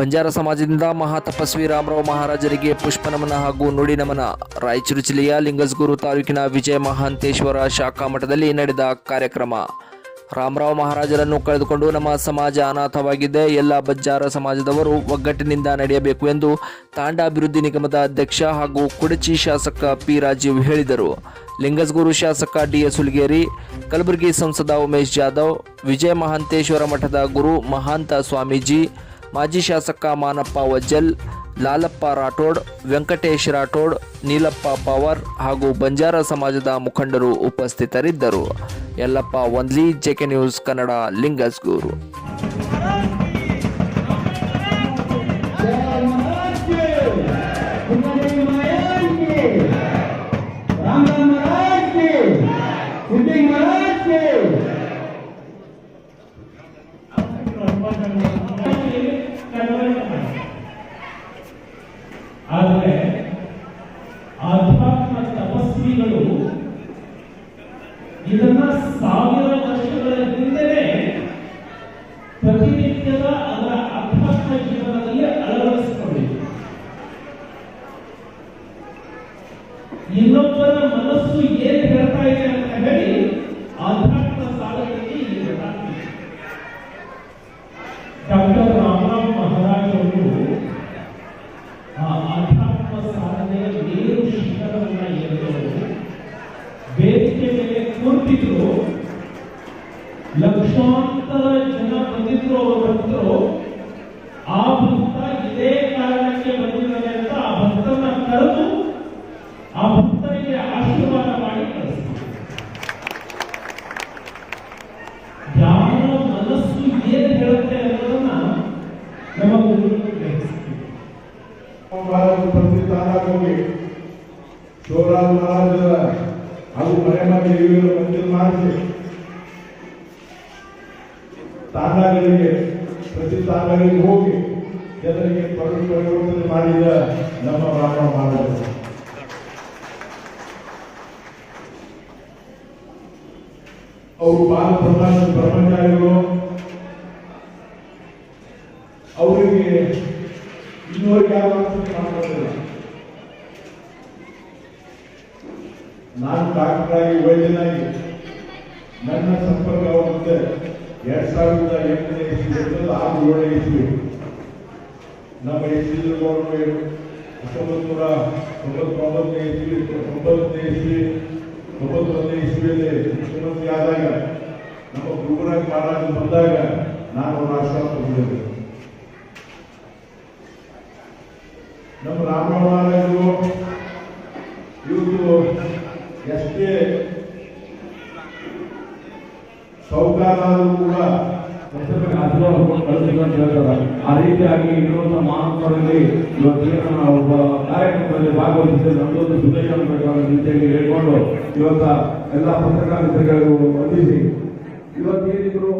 ಬಂಜಾರ ಸಮಾಜದಿಂದ ಮಹಾತಪಸ್ವಿ ರಾಮರಾವ್ ಮಹಾರಾಜರಿಗೆ ಪುಷ್ಪ ನಮನ ಹಾಗೂ ನುಡಿ ನಮನ. ರಾಯಚೂರು ಜಿಲ್ಲೆಯ ಲಿಂಗಸ್ಗೂರು ತಾಲೂಕಿನ ವಿಜಯ ಮಹಾಂತೇಶ್ವರ ಶಾಖಾ ಮಠದಲ್ಲಿ ನಡೆದ ಕಾರ್ಯಕ್ರಮ. ರಾಮರಾವ್ ಮಹಾರಾಜರನ್ನು ಕಳೆದುಕೊಂಡು ನಮ್ಮ ಸಮಾಜ ಅನಾಥವಾಗಿದೆ ಎಲ್ಲ ಬಂಜಾರ ಸಮಾಜದವರು ಒಗ್ಗಟ್ಟಿನಿಂದ ನಡೆಯಬೇಕು ಎಂದು ತಾಂಡ ಅಭಿವೃದ್ಧಿ ನಿಗಮದ ಅಧ್ಯಕ್ಷ ಹಾಗೂ ಕುಡಚಿ ಶಾಸಕ ಪಿ ರಾಜೀವ್ ಹೇಳಿದರು. ಲಿಂಗಸ್ಗೂರು ಶಾಸಕ ಡಿ ಎಸ್ ಹುಲಿಗೇರಿ, ಕಲಬುರಗಿ ಸಂಸದ ಉಮೇಶ್ ಜಾಧವ್, ವಿಜಯ ಮಹಾಂತೇಶ್ವರ ಮಠದ ಗುರು ಮಹಾಂತ ಸ್ವಾಮೀಜಿ ಮಾಜಿ ಶಾಸಕ ಮಾನಪ್ಪ ವಜ್ಜಲ್, ಲಾಲಪ್ಪ ರಾಠೋಡ್, ವೆಂಕಟೇಶ್ ರಾಠೋಡ್, ನೀಲಪ್ಪ ಪವಾರ್ ಹಾಗೂ ಬಂಜಾರ ಸಮಾಜದ ಮುಖಂಡರು ಉಪಸ್ಥಿತರಿದ್ದರು. ಯಲ್ಲಪ್ಪ, ಒಂದ್ಲಿ, ಜೆಕೆ ನ್ಯೂಸ್ ಕನ್ನಡ, ಲಿಂಗಸ್ಗೂರು. ಆದರೆ ಆಧ್ಯಾತ್ಮ ತಪಸ್ವಿಗಳು ಇದನ್ನ ಸಾವಿರ ವರ್ಷಗಳ ಹಿಂದೆನೆ ಪ್ರತಿನಿತ್ಯದ ಅದರ ಅಧ್ಯಾತ್ಮ ಜೀವನದಲ್ಲಿ ಅಳವಡಿಸಿಕೊಂಡಿದೆ. ಇನ್ನೊಬ್ಬರ ಮನಸ್ಸು ಏನು ಹೇಳ್ತಾ ಇದೆ ಅಂತ ಹೇಳಿ ಆಧ್ಯಾತ್ಮ ಗೊತ್ತಾಗ್ತಿದೆ ಡಾಕ್ಟರ್ ರಾಮರಾವ್ ಮಹಾರಾಜ್ ಅವರು ಆ ಆಧ್ಯಾತ್ಮ ಸಾಧನೆಯ ಮೇರು ಶಿಖರವನ್ನ ಏರಿದವರು ವೇದಿಕೆ ಮೇಲೆ ಕೂರ್ತಿದ್ರು ಲಕ್ಷಾಂತರ ಜನ ಬಂದಿದ್ರು, ಅವರು ಬಂದಿದ್ರು. ಆ ಭಕ್ತ ಇದೇ ಕಾರಣಕ್ಕೆ ಬಂದಿದ್ದಾನೆ ಅಂತ ಆ ಭಕ್ತನ ಕರೆದು ಆ ಭಕ್ತರಿಗೆ ಆಶೀರ್ವಾದ ಮಾಡಿ ಕಳಿಸ್ತಾರೆ. ಯಾವ ಮನಸ್ಸು ಏನು ಹೇಳುತ್ತೆ ಅನ್ನೋದನ್ನ ನಮ್ಮ ಗುರುಗಳು ಗ್ರಹಿಸ್ತೀವಿ ಪ್ರತಿ ಮಹಾರಾಜರ ಅದು ಮನೆ ಮನೆ ತಾಂಡಗಳಿಗೆ ಪ್ರತಿ ತಾಂಡಗಳಿಗೆ ಹೋಗಿ ಜನರಿಗೆ ಪರಿ ಪರಿವರ್ತನೆ ಮಾಡಿದ ನಮ್ಮ ರಾಮ ಮಹಾರಾಜರು ಅವರು ಬಾಲ ಪ್ರಧಾನ ಬ್ರಹ್ಮಚಾರಿಗಳು. ಅವರಿಗೆ ಇನ್ನೂರಿಗೆ ಯಾವ ಮಾಡೋದಿಲ್ಲ ನಾನು ಡಾಕ್ಟರಾಗಿ ವೈದ್ಯನಾಗಿ ನನ್ನ ಸಂಪರ್ಕ ಆಗುತ್ತೆ ಎರಡ್ ಸಾವಿರದ ಎಂಟನೇ ಇಸ್ವಿ ಆರು ಏಳನೇ ಇಸ್ವಿ ನಮ್ಮ ಎಸ್ ಗೌರವರು ಹತ್ತೊಂಬತ್ತು ನೂರ ತೊಂಬತ್ತೊಂಬತ್ತನೇ ಇಸ್ವಿ ತೊಂಬತ್ತನೇ ಇಸ್ವಿ ತೊಂಬತ್ತೊಂದನೇ ಇಸ್ವಿಯಲ್ಲಿ ಮುಖ್ಯಮಂತ್ರಿ ಆದಾಗ ನಮ್ಮ ಗುರುನಾಥ್ ಮಹಾರಾಜ ಬಂದಾಗ ನಾನು ರಾಷ್ಟ್ರ ತಗೊಂಡಿದ್ದೆ ನಮ್ಮ ರಾಮ ಇವರು ಎಷ್ಟೇ ಸೌಕಾರಾದರೂ ಕೂಡ ಆ ರೀತಿಯಾಗಿ ಇರುವಂತಹ ಮಹಾತ್ಮರಲ್ಲಿ ಇವತ್ತೇನು ನಾವು ಕಾರ್ಯಕ್ರಮದಲ್ಲಿ ಭಾಗವಹಿಸಿದ ನಮ್ಮದೊಂದು ಸುದಯ ರೀತಿಯಾಗಿ ಹೇಳ್ಕೊಂಡು ಇವತ್ತ ಎಲ್ಲ ಪತ್ರಕರ್ತರಿಗೂ ವಂದಿಸಿ. ಇವತ್ತೇನಿದ್ರು